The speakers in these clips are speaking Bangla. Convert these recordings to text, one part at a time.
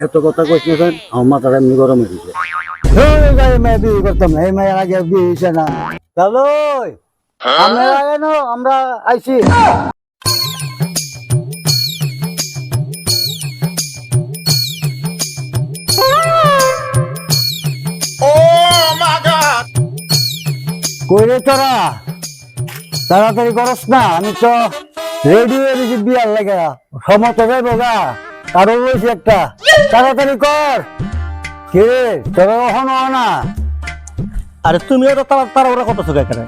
এত কথা কইতেছেন আমার মাথাটা এমনি গরম হয়ে গেছে। মেয়ে বিয়ে করতাম এই মেয়ের আগে বিয়ে হয়েছে না। চলো আমরা আগে না আমরা আইছি। কই রে তোরা তাড়াতাড়ি করস না আমি তো রেডি হয়ে গেছি বিয়ার লেগে সমত যাইব গা। কারও রয়েছে একটা। তাড়াতাড়ি কর। কে? তোরা কখনো না। আরে তুমিও তো তারা তারা ওরা কত সুখে করে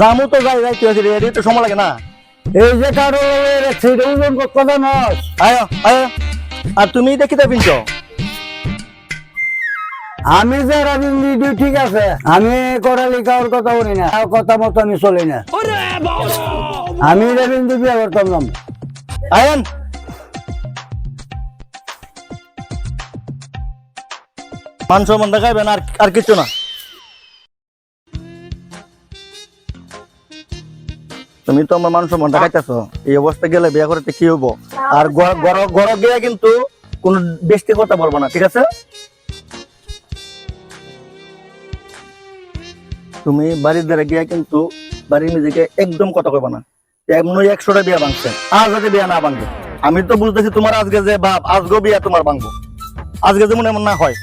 জামু তো যাই যাই তুই রেডি তো সময় লাগে না। এই যে কারও সেটা ওজন কথা নস আয় আয়। আর তুমি দেখিতে পিনছ। আমি যে রাজনীতি ঠিক আছে আমি করালি কারোর কথা বলি না আর কথা মতো আমি চলি না। আমি রবীন্দ্র বিয়ে করতাম না। আয়ন মান সম্মান দেখাইবেন আর আর কিছু না। তুমি তো আমার মান সম্মান দেখাইতেছ। এই অবস্থা গেলে বিয়ে করতে কি হব আর ঘর গিয়ে কিন্তু কোন বেশি কথা বলব না, ঠিক আছে? তুমি বাড়ির দ্বারা গিয়া কিন্তু বাড়ির নিজেকে একদম কথা কইবা না। এমন একশোটা বিয়া ভাঙছে, আর যাতে বিয়া না ভাঙবে আমি তো বুঝতেছি তোমার আজকে যে বাপ আজকেও বিয়া তোমার ভাঙবো। আজকে যেমন এমন না হয়।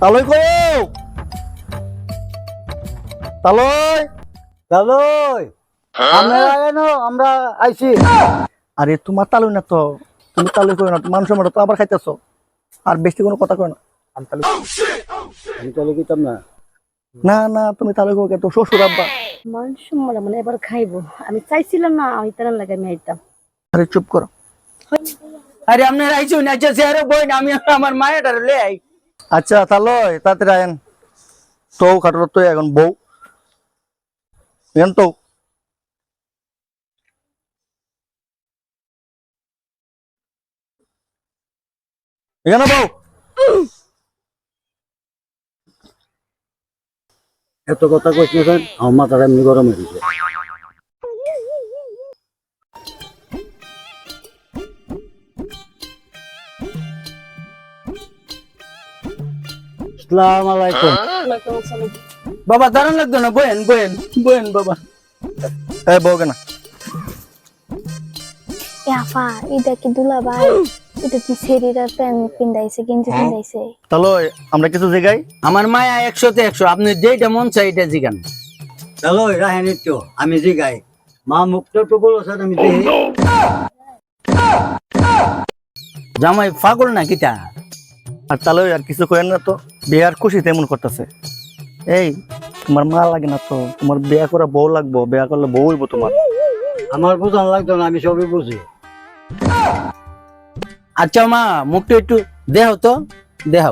তালই কো তালই। আমরা আগে না আমরা আইছি। আরে তোমার তালুই না তো। তুমি তালুই করো না মান সম্মান তো আবার খাইতেছো। আর বেশি কোনো কথা কয় না। আমি চলে গেতাম না। না না তুমি তালুই করো তো শ্বশুর আব্বা। মানুষ মনে মানে এবার খাইবো। আমি চাইছিলাম না আমি তার লাগে আমি আইতাম। আরে চুপ করো। আরে আপনার আইসুন আচ্ছা স্যার বই না আমি আমার মায়ের লে আই। আচ্ছা তাহলে তাড়াতাড়ি আয়েন। তো খাটো তো এখন বউ। তো এখানে বউ। এত কথা কইতেছেন আমার মাথাটা এমনি গরম হয়ে আসসালামু আলাইকুম। বাবা দাঁড়ান লাগতো না? বয়েন বয়েন বয়েন বাবা। এই বউ কেনা? ইয়াফা এটা কি দুলা ভাই? এটা কি শরীরের প্যান্ট পিন্দাইছে গেঞ্জি পিন্দাইছে তাহলে আমরা কিছু জায়গায় আমার মায়া একশোতে একশো আপনি যেটা মন চাই এটা জিগান। চলো রাহেন একটু আমি জিগাই। মা মুক্ত বলেছেন আমি দেখি জামাই পাগল না কিটা আর তাহলে আর কিছু করেন না তো। বিয়ার খুশি তেমন করতেছে। এই তোমার মা লাগে না তো? তোমার বিয়া করা বউ লাগবো বিয়া করলে বউ হইব তোমার। আমার বোঝান লাগতো না আমি সবই বুঝি। আচ্ছা মা মুখটা একটু দেহ তো দেহ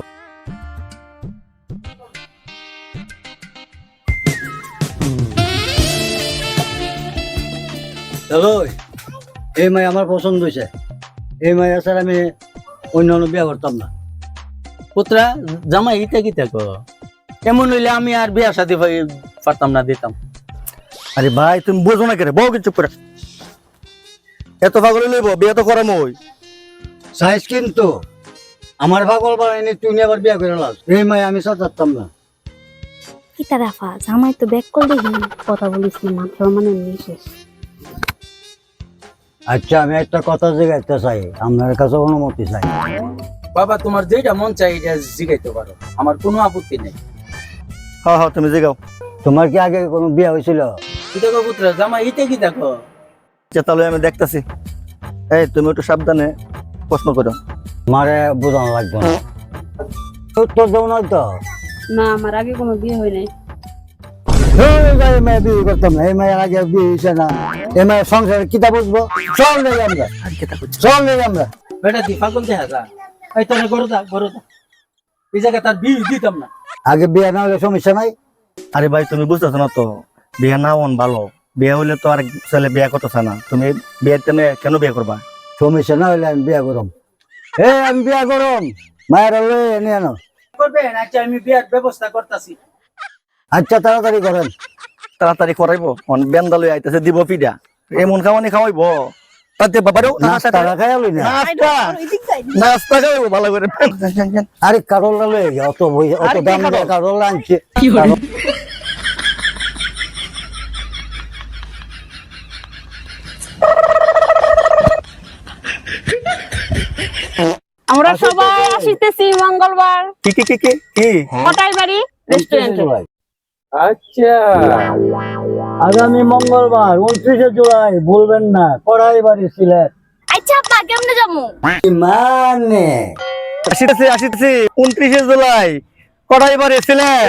হ্যালো এই মাই আমার পছন্দ হয়েছে এই মাই স্যার আমি অন্য অন্য বিয়া করতাম না। পুত্রা জামাই ইটা কি থাকো এমন হইলে আমি আর বিয়া সাথে পারতাম না দিতাম। আরে ভাই তুমি বোঝো না কেরে বউ কিছু করে? এত পাগল লইব বিয়া তো করাম ওই। সাইজ কিন্তু। আমার পাগল বানাইনি তুই নিয়ে আবার বিয়া করে লাস। এই মাই আমি সাথে না। কিতা রাফা জামাই তো ব্যাক কল দেখি কথা বলিস না মান সম্মানের নিশেষ আচ্ছা আমি একটা কথা জিগাইতে চাই। আপনার কাছে অনুমতি চাই। বাবা তোমার যেটা মন চাই এটা জিগাইতে পারো। আমার কোনো আপত্তি নেই। হ্যাঁ হ্যাঁ তুমি জিগাও। তোমার কি আগে কোনো বিয়া হয়েছিল? কি দেখো পুত্র জামা ইতে কি দেখো? আচ্ছা তাহলে আমি দেখতাছি। এই তুমি একটু সাবধানে প্রশ্ন করো। মারে বোঝানো লাগতো না। উত্তর দেও না তো। না আমার আগে কোনো বিয়ে হয় নাই। এই বিয়ে করতাম না এই মেয়ের আগে বিয়ে হয়েছে না। এই মেয়ের সংসারে কিতা বুঝব? চল নেই আমরা। চল নেই আমরা। বেটা দি পাগল দেখা যা। এই তোর গরদা গরদা এই জায়গা তার বিয়ে দিতাম না। আগে বিয়ে না হলে সমস্যা নাই। আরে ভাই তুমি বুঝতেছো না তো বিয়ে না হন ভালো। বিয়ে হইলে তো আর ছেলে বিয়ে করতেছে না। তুমি বিয়ের তেমনি কেন বিয়ে করবা? সমস্যা না হলে আমি বিয়া করম। এ আমি বিয়া করম। মায়ের হলে নিয়ে আনো করবেন? আচ্ছা আমি বিয়ার ব্যবস্থা করতেছি। আচ্ছা তাড়াতাড়ি করেন। তাড়াতাড়ি করাইবো। অন বেন্দা লই আইতেছে দিব পিডা এমন খাওয়ানি খাওয়াইবো। তাতে বাবারও নাস্তা না। নাস্তা। নাস্তা ভালো করে। আরে কারোলা লয়ে গে অত বই অত দাম দিয়ে কারোলা আনছে। আমরা সবাই আসিতেছি মঙ্গলবার। কি কি কি কি? কি কটাই বাড়ি? রেস্টুরেন্টে আচ্ছা। আগামী মঙ্গলবার উনত্রিশে জুলাই বলবেন না কড়াই বাড়ি সিলেট। আচ্ছা আপা কেমনে যাব? মানে? আসিতেছি আসিতেছি। উনত্রিশে জুলাই কড়াই বারে ছিলেন